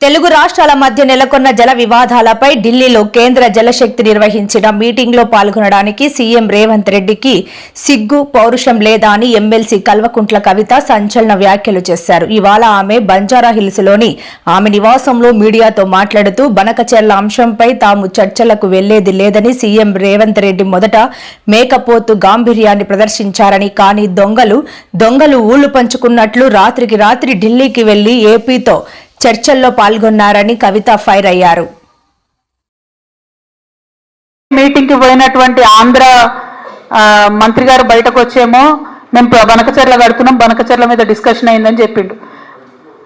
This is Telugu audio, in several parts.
తెలుగు రాష్ట్రాల మధ్య నెలకొన్న జల వివాదాలపై ఢిల్లీలో కేంద్ర జలశక్తి నిర్వహించిన మీటింగ్లో పాల్గొనడానికి సీఎం రేవంత్ రెడ్డికి సిగ్గు పౌరుషం లేదా అని ఎమ్మెల్సీ కల్వకుంట్ల కవిత సంచలన వ్యాఖ్యలు చేశారు. ఇవాళ ఆమె బంజారా ఆమె నివాసంలో మీడియాతో మాట్లాడుతూ బనకచెర్ల అంశంపై తాము చర్చలకు వెళ్ళేది లేదని సీఎం రేవంత్ రెడ్డి మొదట మేకపోతు గాంభీర్యాన్ని ప్రదర్శించారని కానీ దొంగలు దొంగలు ఊళ్ళు పంచుకున్నట్లు రాత్రికి రాత్రి ఢిల్లీకి వెళ్ళి ఏపీతో చర్చల్లో పాల్గొన్నారని కవిత ఫైర్ అయ్యారు. మీటింగ్కి పోయినటువంటి ఆంధ్ర మంత్రి గారు బయటకు వచ్చేమో మేము బనకచర్ల కడుతున్నాం బనకచర్ల మీద డిస్కషన్ అయిందని చెప్పిండు.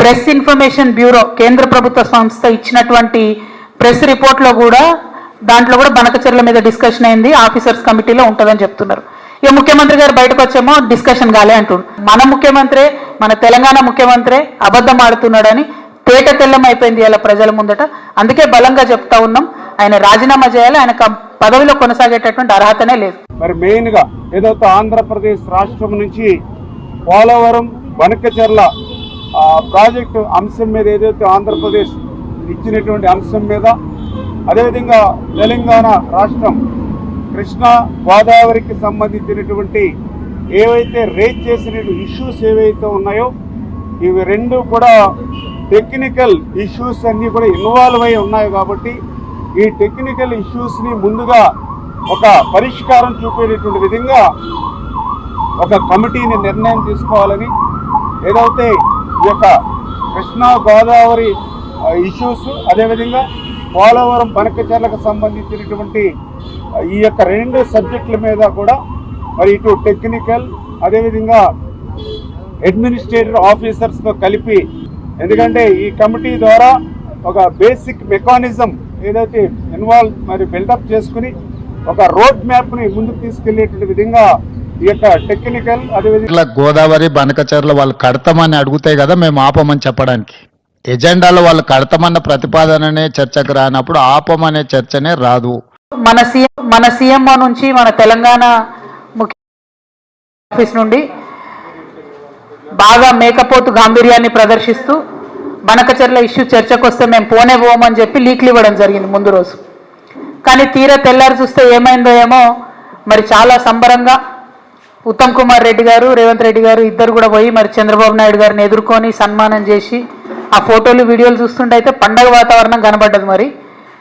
ప్రెస్ ఇన్ఫర్మేషన్ బ్యూరో కేంద్ర ప్రభుత్వ సంస్థ ఇచ్చినటువంటి ప్రెస్ రిపోర్ట్లో కూడా దాంట్లో కూడా బనకచెర్ల మీద డిస్కషన్ అయింది ఆఫీసర్స్ కమిటీలో ఉంటుందని చెప్తున్నారు. ఇక ముఖ్యమంత్రి గారు బయటకు వచ్చేమో డిస్కషన్ కాలే అంటుండు మన ముఖ్యమంత్రే మన తెలంగాణ ముఖ్యమంత్రే అబద్ధం ఆడుతున్నాడని తేట తెల్లం అయిపోయింది ఇలా ప్రజల ముందట. అందుకే బలంగా చెప్తా ఉన్నాం ఆయన రాజీనామా చేయాలి ఆయన పదవిలో కొనసాగేటటువంటి అర్హతనే లేదు. మరి మెయిన్గా ఏదైతే ఆంధ్రప్రదేశ్ రాష్ట్రం నుంచి పోలవరం వనకచెర్ల ప్రాజెక్టు అంశం మీద ఏదైతే ఆంధ్రప్రదేశ్ ఇచ్చినటువంటి అంశం మీద అదేవిధంగా తెలంగాణ రాష్ట్రం కృష్ణా గోదావరికి సంబంధించినటువంటి ఏవైతే రేజ్ చేసిన ఇష్యూస్ ఏవైతే ఉన్నాయో ఇవి రెండు కూడా టెక్నికల్ ఇష్యూస్ అన్నీ కూడా ఇన్వాల్వ్ అయి ఉన్నాయి కాబట్టి ఈ టెక్నికల్ ఇష్యూస్ని ముందుగా ఒక పరిష్కారం చూపేటటువంటి విధంగా ఒక కమిటీని నిర్ణయం తీసుకోవాలని ఏదైతే ఈ యొక్క కృష్ణా గోదావరి ఇష్యూస్ అదేవిధంగా పోలవరం బనకచర్లకు సంబంధించినటువంటి ఈ యొక్క రెండు సబ్జెక్టుల మీద కూడా మరి ఇటు టెక్నికల్ అదేవిధంగా అడ్మినిస్ట్రేటివ్ ఆఫీసర్స్తో కలిపి ఎందుకంటే ఈ కమిటీ ద్వారా ఒక బేసిక్ మెకానిజం ఏదైతే ఇన్వాల్వ్ మరి బిల్డప్ చేసుకుని ఒక రోడ్ మ్యాప్ని ముందుకు తీసుకెళ్ళేటువంటి విధంగా ఈ యొక్క టెక్నికల్ అదేవిధంగా గోదావరి బనకచర్ల వాళ్ళు కడతామని అడుగుతాయి కదా మేము ఆపమని చెప్పడానికి. ఎజెండాలో వాళ్ళు కడతామన్న ప్రతిపాదననే చర్చకు రానప్పుడు ఆపమనే చర్చనే రాదు. మన సీఎం మన సీఎంఓ నుంచి మన తెలంగాణ ముఖ్య ఆఫీస్ నుండి బాగా మేకపోతు గాంభీర్యాన్ని ప్రదర్శిస్తూ బనకచర్ల ఇష్యూ చర్చకు వస్తే మేము పోనే పోమని చెప్పి లీక్లు ఇవ్వడం జరిగింది ముందు రోజు. కానీ తీరా తెల్లారి చూస్తే ఏమైందో ఏమో మరి చాలా సంబరంగా ఉత్తమ్ కుమార్ రెడ్డి గారు రేవంత్ రెడ్డి గారు ఇద్దరు కూడా పోయి మరి చంద్రబాబు నాయుడు గారిని ఎదుర్కొని సన్మానం చేసి ఆ ఫోటోలు వీడియోలు చూస్తుంటే అయితే పండగ వాతావరణం కనబడ్డది మరి.